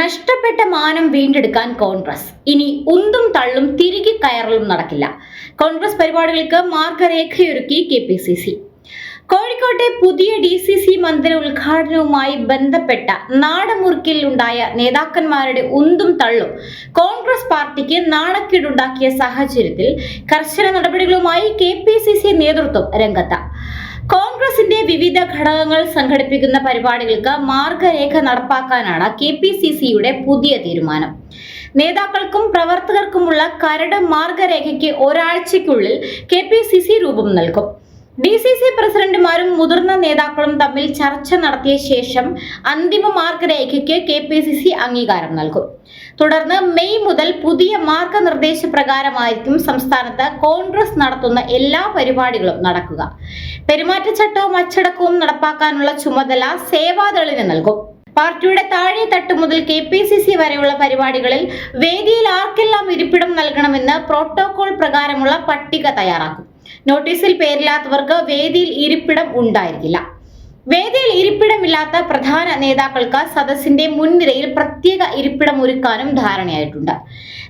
നഷ്ടപ്പെട്ട മാനം വീണ്ടെടുക്കാൻ കോൺഗ്രസ്. ഇനി ഉന്തും തള്ളും തിരികെ കയറലും നടക്കില്ല. കോൺഗ്രസ് പരിപാടികൾക്ക് മാർഗരേഖയൊരുക്കി കെ പി സി സി. കോഴിക്കോട്ടെ പുതിയ ഡി സി സി മന്ദിര ഉദ്ഘാടനവുമായി ബന്ധപ്പെട്ട നാടമുറുക്കിൽ ഉണ്ടായ നേതാക്കന്മാരുടെ ഉന്തും തള്ളും കോൺഗ്രസ് പാർട്ടിക്ക് നാണക്കേടുണ്ടാക്കിയ സാഹചര്യത്തിൽ കർശന നടപടികളുമായി കെ പി സി സി നേതൃത്വം രംഗത്ത്. കോൺഗ്രസിന്റെ വിവിധ ഘടകങ്ങൾ സംഘടിപ്പിക്കുന്ന പരിപാടികൾക്ക് മാർഗരേഖ നടപ്പാക്കാനാണ് കെ പി സി സിയുടെ പുതിയ തീരുമാനം. നേതാക്കൾക്കും പ്രവർത്തകർക്കുമുള്ള കരട് മാർഗരേഖയ്ക്ക് ഒരാഴ്ചയ്ക്കുള്ളിൽ കെ പി സി സി രൂപം നൽകും. ഡി സി സി പ്രസിഡന്റുമാരും മുതിർന്ന നേതാക്കളും തമ്മിൽ ചർച്ച നടത്തിയ ശേഷം അന്തിമ മാർഗരേഖയ്ക്ക് കെ പി സി സി അംഗീകാരം നൽകും. തുടർന്ന് മെയ് മുതൽ പുതിയ മാർഗനിർദ്ദേശ പ്രകാരമായിരിക്കും സംസ്ഥാനത്ത് കോൺഗ്രസ് നടത്തുന്ന എല്ലാ പരിപാടികളും നടക്കുക. പെരുമാറ്റച്ചട്ടവും അച്ചടക്കവും നടപ്പാക്കാനുള്ള ചുമതല സേവാദളിന് നൽകും. പാർട്ടിയുടെ താഴെ തട്ട് മുതൽ കെ പി സി സി വരെയുള്ള പരിപാടികളിൽ വേദിയിൽ ആർക്കെല്ലാം ഇരിപ്പിടം നൽകണമെന്ന് പ്രോട്ടോകോൾ പ്രകാരമുള്ള പട്ടിക തയ്യാറാക്കും. നോട്ടീസിൽ പേരില്ലാത്തവർക്ക് വേദിയിൽ ഇരിപ്പിടം ഉണ്ടായിരിക്കില്ല. വേദിയിൽ ഇരിപ്പിടമില്ലാത്ത പ്രധാന നേതാക്കൾക്ക് സദസ്സിന്റെ മുൻനിരയിൽ പ്രത്യേക ഇരിപ്പിടം ഒരുക്കാനും ധാരണയായിട്ടുണ്ട്.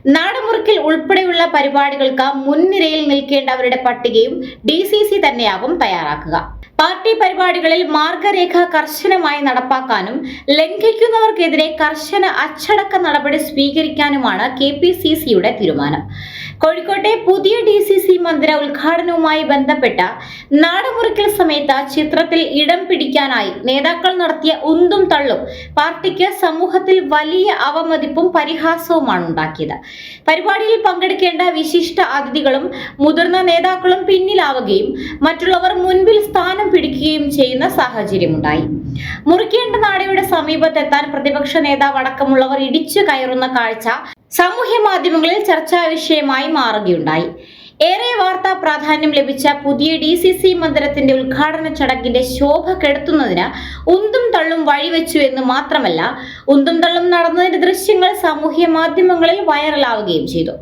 നാടമുറുക്കിൽ ഉൾപ്പെടെയുള്ള പരിപാടികൾക്ക് മുൻനിരയിൽ നിൽക്കേണ്ടവരുടെ പട്ടികയും ഡി തന്നെയാകും തയ്യാറാക്കുക. പാർട്ടി പരിപാടികളിൽ മാർഗരേഖ കർശനമായി നടപ്പാക്കാനും ലംഘിക്കുന്നവർക്കെതിരെ കർശന അച്ചടക്ക നടപടി സ്വീകരിക്കാനുമാണ് കെ പി സി സിയുടെ തീരുമാനം. കോഴിക്കോട്ടെ പുതിയ ഡി സി സി മന്ദിര ഉദ്ഘാടനവുമായി ബന്ധപ്പെട്ട നാടമുറിക്കൽ സമയത്ത് ചിത്രത്തിൽ ഇടം പിടിക്കാനായി നേതാക്കൾ നടത്തിയ ഉന്തും തള്ളും പാർട്ടിക്ക് സമൂഹത്തിൽ വലിയ അവമതിപ്പും പരിഹാസവുമാണ് ഉണ്ടാക്കിയത്. പരിപാടിയിൽ പങ്കെടുക്കേണ്ട വിശിഷ്ട അതിഥികളും മുതിർന്ന നേതാക്കളും പിന്നിലാവുകയും മറ്റുള്ളവർ മുൻപിൽ സ്ഥാനം പിടിക്കുകയും ചെയ്യുന്ന സാഹചര്യമുണ്ടായി. മുറിക്കേണ്ട നാടയുടെ സമീപത്തെത്താൻ പ്രതിപക്ഷ നേതാവ് അടക്കമുള്ളവർ ഇടിച്ചു കയറുന്ന കാഴ്ച സാമൂഹ്യ മാധ്യമങ്ങളിൽ ചർച്ചാ വിഷയമായി മാറുകയുണ്ടായി. ഏറെ വാർത്താ പ്രാധാന്യം ലഭിച്ച പുതിയ ഡി സി സി മന്ദിരത്തിന്റെ ഉദ്ഘാടന ചടങ്ങിന്റെ ശോഭ കെടുത്തുന്നതിന് ഉന്തും തള്ളും വഴിവെച്ചു എന്ന് മാത്രമല്ല ഉന്തും തള്ളും നടന്നതിന്റെ ദൃശ്യങ്ങൾ സാമൂഹ്യ മാധ്യമങ്ങളിൽ വൈറലാവുകയും ചെയ്തു.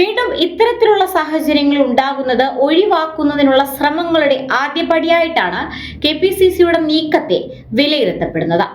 വീണ്ടും ഇത്തരത്തിലുള്ള സാഹചര്യങ്ങൾ ഉണ്ടാകുന്നത് ഒഴിവാക്കുന്നതിനുള്ള ശ്രമങ്ങളുടെ ആദ്യപടിയായിട്ടാണ് കെ പി സി സിയുടെ നീക്കത്തെ വിലയിരുത്തപ്പെടുന്നത്.